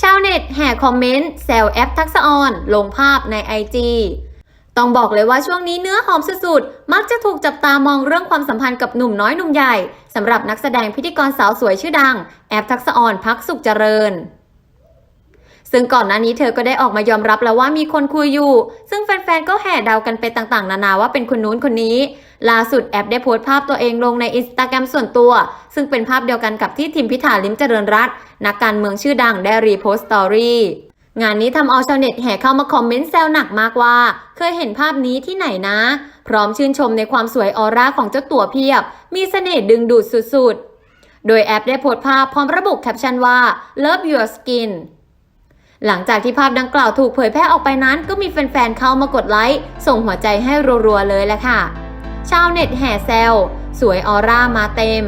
ชาวเน็ตแห่คอมเมนต์แซวแอปทักษะออน ลงภาพในไอจีต้องบอกเลยว่าช่วงนี้เนื้อหอมสุดๆ มักจะถูกจับตามองเรื่องความสัมพันธ์กับหนุ่มน้อยหนุ่มใหญ่สำหรับนักแสดงพิธีกรสาวสวยชื่อดัง แอปทักษะออนพักสุขเจริญ ซึ่งก่อนหน้านี้เธอก็ได้ออกมายอมรับแล้วว่ามีคนคุยอยู่ ซึ่งแฟนๆ ก็แห่เดากันไปต่างๆ นานาว่าเป็นคนนู้นคนนี้ ล่าสุดแอปได้โพสต์ภาพตัวเองลงในอินสตาแกรมส่วนตัว ซึ่งเป็นภาพเดียวกันกับที่ทิมพิธาลิมเจริญรัตน์นักการเมืองชื่อดังได้รีโพสต์สตอรี่งานนี้ทำเอาชาวเน็ตแห่เข้ามาคอมเมนต์แซวหนักมากว่า เคยเห็นภาพนี้ที่ไหนนะ พร้อมชื่นชมในความสวยออร่าของเจ้าตัวเพียบ มีเสน่ห์ดึงดูดสุดๆ โดยแอปได้โพสต์ภาพพร้อมระบุแคปชั่นว่า love your skin หลังจากที่ภาพดังกล่าวถูกเผยแพร่ออกไปนั้น ก็มีแฟนๆเข้ามากดไลค์ส่งหัวใจให้รัวๆเลยแหละค่ะ ชาวเน็ตแห่แซวสวยออร่ามาเต็ม